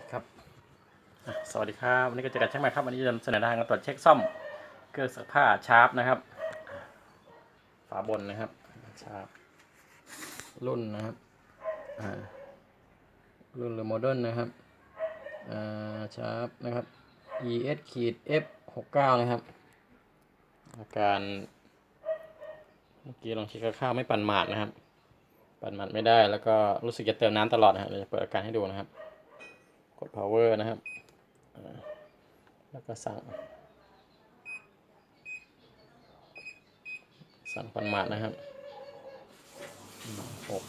คครับ สวัสดีครับ วันนี้ก็จอกันช่างใหม่ครับ วันนี้จะนำเสนอทางการตรวจเช็คซ่อมเครื่องซักผ้าชาร์ปนะครับ ฝาบนนะครับ ชาร์ปรุ่นนะครับ รุ่นหรือโมเดิร์นนะครับชาร์ปนะครับ ES ขีด F 6 9นะครับ อาการเมื่อกี้ลองเช็คข้าวไม่ปั่นหมาดนะครับ ปั่นหมัดไม่ได้แล้วก็รู้สึกจะเติมน้ำตลอดนะครับเราจะเปิดอาการให้ดูนะครับ กด power นะครับ แล้วก็สั่ง สั่งปันมัดนะครับหก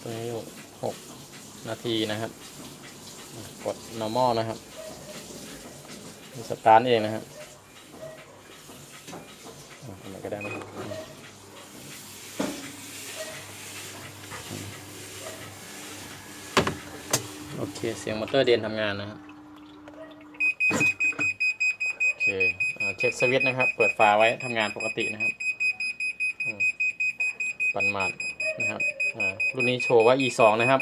ตัวนี้อยู่หกนาทีนะครับ กด normal นะครับสตาร์ทเองนะครับอ่าอันไหนก็ได้นะครับอืม โอ เคเสียงมอเตอร์เดนทำงานนะครับโอเคเช็คสวิตช์นะครับ เปิดฝาไว้ทำงานปกตินะครับปันมาดนะครับรุ่นนี้โชว์ว่า e 2นะครับ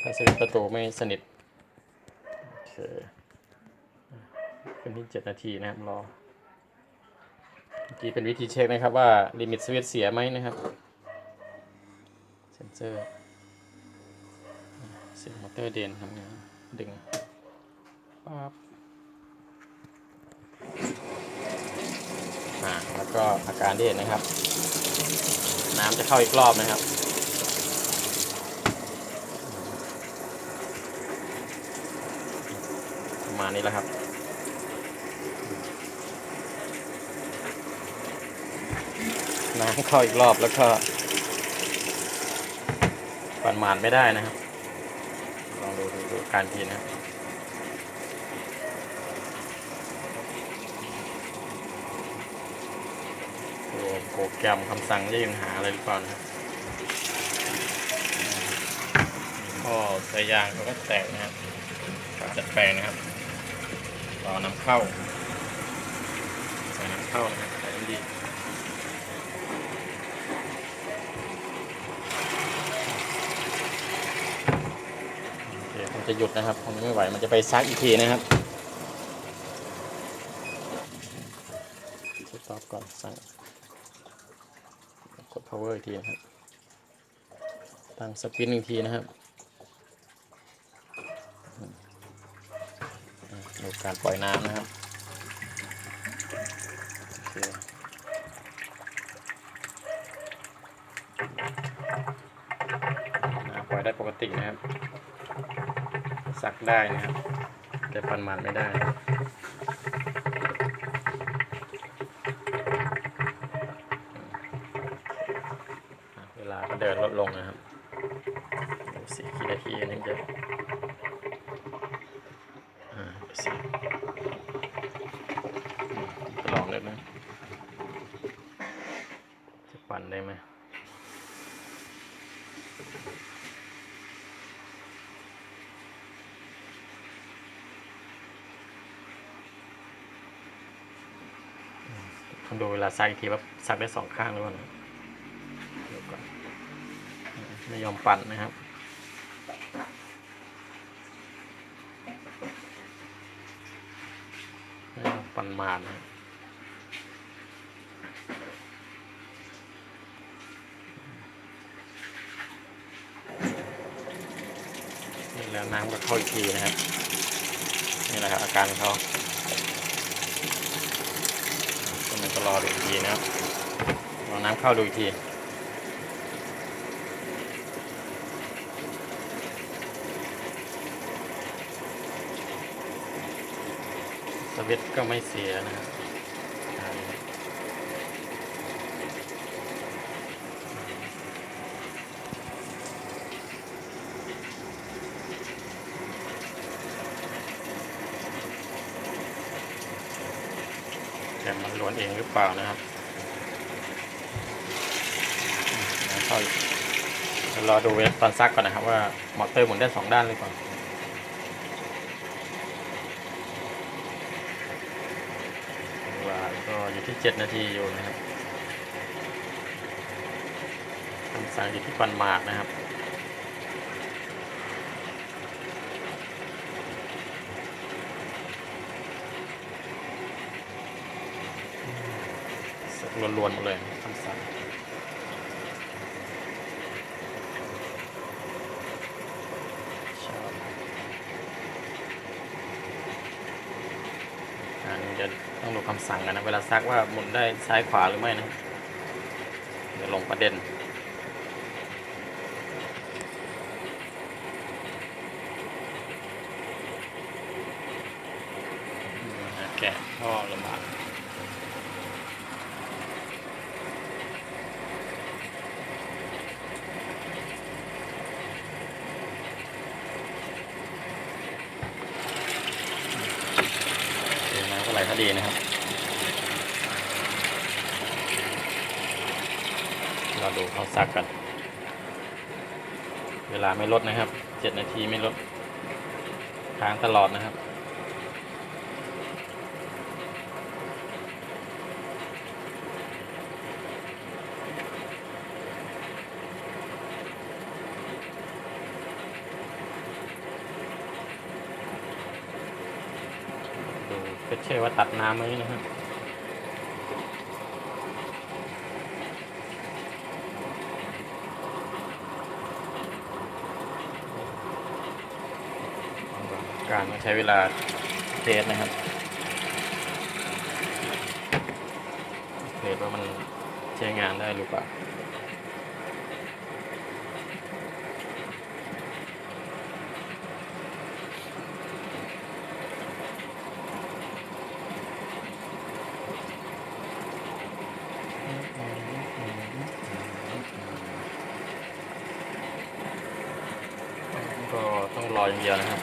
ถ้าสวิตช์ประตูไม่สนิทโอเคอ่าขึ้นที่7นาทีนะครับรอเมื่อกี้เป็นวิธีเช็คนะครับว่าลิมิตสวิตช์เสียไหมนะครับเซนเซอร์ เสียงมอเตอร์เดนทำงานดึงปั๊บอ่าแล้วก็อาการที่เห็นนะครับ น้ำจะเข้าอีกรอบนะครับประมาณนี้แหละครับน้ำเข้าอีกรอบแล้วก็ปั่นหมานไม่ได้นะครับ ดูการทีนะครับตัวโปรแกรมคำสั่งจะมีปัญหาอะไรหรือเปล่านะครับข้อสายยางเขาก็แตกนะครับจัดแปลงนะครับรอนำเข้าใส่นำเข้านะครับใส่ดี โอเคผม จะหยุดนะครับผมไม่ไหวมันจะไปซักอีกทีนะครับสต็อปก่อนสั่งกด power อีกทีนะครับตั้งสปินอีกทีนะครับดูการปล่อยน้ำนะครับน้ำปล่อยได้ปกตินะครับ ซักได้นะครับ แต่ปันมันไม่ได้ เวลาก็เดินลดลงนะครับสิกี่นาทีนึงจะอ่าดูสิอืมลองเลยนะ จะปั่นได้ไหม ต้องดูเวลาซักอีกทีว่าซักได้สองข้างหรือเปล่าเดี๋ยวก่อนไม่ยอมปั่นนะครับไม่ยอมปั่นมานะครับนี่แล้วน้ำก็เข้าอีกทีนะครับ นี่แหละครับอาการของเขา ก็มันก็รอดูอีกทีนะครับรอน้ำเข้าดูอีกทีสวิตก็ไม่เสียนะครับ แต่มันล้วนเองหรือเปล่านะครับเดี๋ยวรอดูเวลาตอนซักก่อนนะครับว่ามอเตอร์หมุนได้สองด้านหรือเปล่าเวลาก็อยู่ที่7นาทีอยู่นะครับคำสั่งอยู่ที่ปันหมากนะครับ ล้วนๆเลยคำสั่งอบอันนี้จะต้องดูคำสั่งกันนะ เวลาซักว่าหมุนได้ซ้ายขวาหรือไม่นะ เดี๋ยวลงประเด็นแกะก็ลำบากเดี๋ยวน้ำก็ไหลก็ดีนะครับ เรา ดูเขาซักกัน เวลาไม่ลดนะครับเจ็ดนาทีไม่ลดค้างตลอดนะครับ ดูเพชรเช่ว่าตัดน้ำไหมนะครับ การ ใช้เวลาเทสนะครับเทสว่ามันใช้งานได้หรือเปล่าก็ต้องรออย่างเดียวนะครับ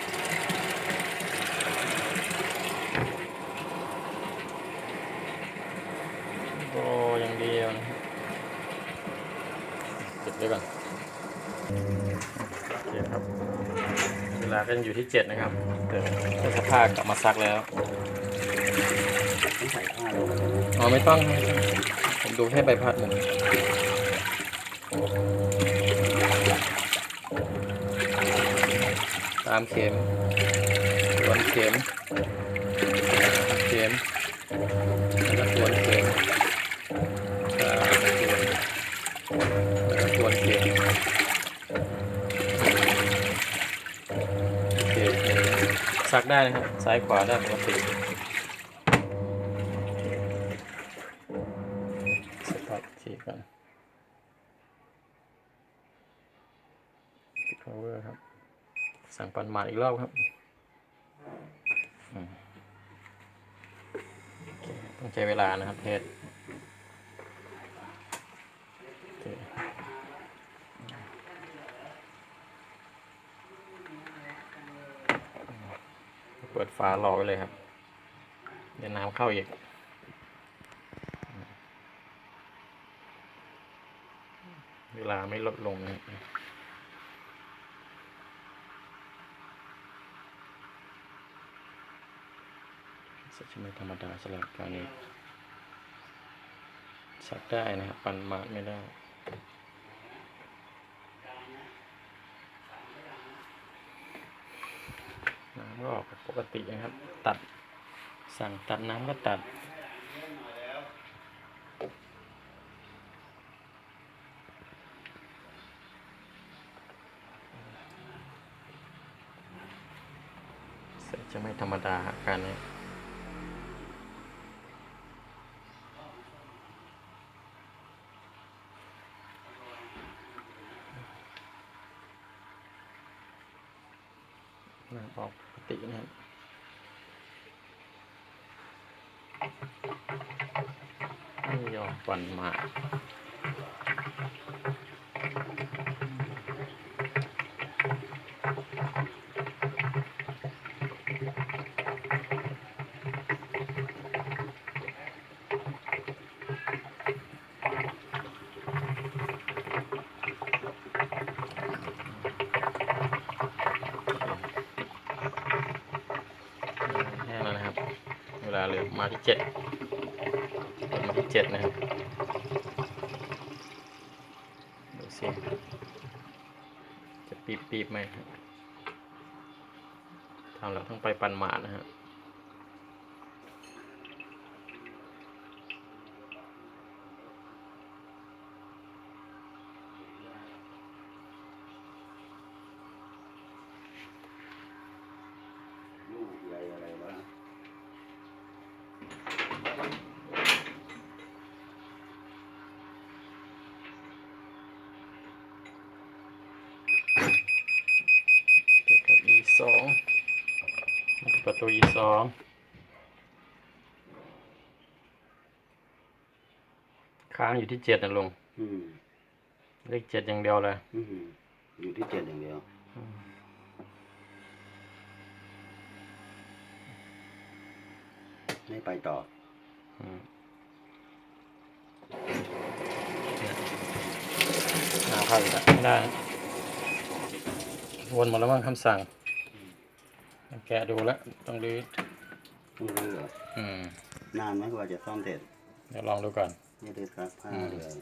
รออย่างเดียวนะครับเก็บไว้ก่อนโอเคครับ เวลา ก็ยังอยู่ที่เจ็ดนะครับเดี๋ยวเครื่องซักผ้ากลับมาซักแล้วต้องใส่ผ้าเลยอ๋อไม่ต้องไม่ต้อง ผมดูแค่ใบพัดหมุนตามเข็มสวนเข็มเข็มแล้วก็สวนเข็มตามสวนแล้วก็สวนเข็มโอเค ซักได้นะครับ ซ้ายขวาได้ปกติสต็อปทีก่อนปิด power ครับ สั่งปันหมาอีกรอบครับอืมต้องใช้เวลานะครับเทสโอเค ปิดฝารอไว้เลยครับ เดี๋ยวน้ำเข้าอีก เวลาไม่ลดลงนะสักชั่วโมงธรรมดาสำหรับการนี้ชักได้นะครับ ปันมาไม่ได้ น้ำก็ออก ปกตินะครับ ตัดสั่งตัดน้ำก็ตัด เสร็จจะไม่ธรรมดาครับการนี้ น้ำออกปกตินะครับไม่ยอมปั่นมา แห้งแล้วนะครับ เว ลาเหลือมาที่เจ็ดมาที่เจ็ดนะครับดูสิจะปีบปีบไหมครับทำแล้วต้องไปปันหมาดนะฮะ สองประตู E สองค้างอยู่ที่เจ็ดนะลุงอืมเลขเจ็ดอย่างเดียวเลยอืมอยู่ที่เจ็ดอย่างเดียวไม่ไปต่ออืมเนี่ยหาเข้าอีกแล้วไม่ได้วนหมดแล้วมั้งคำสั่ง แกะดูแล้วต้องรื้อไม่รู้เหรออืมนานไหมกว่าจะซ่อมเสร็จเดี๋ยวลองดูก่อนนี่ดูครับผ้าเลย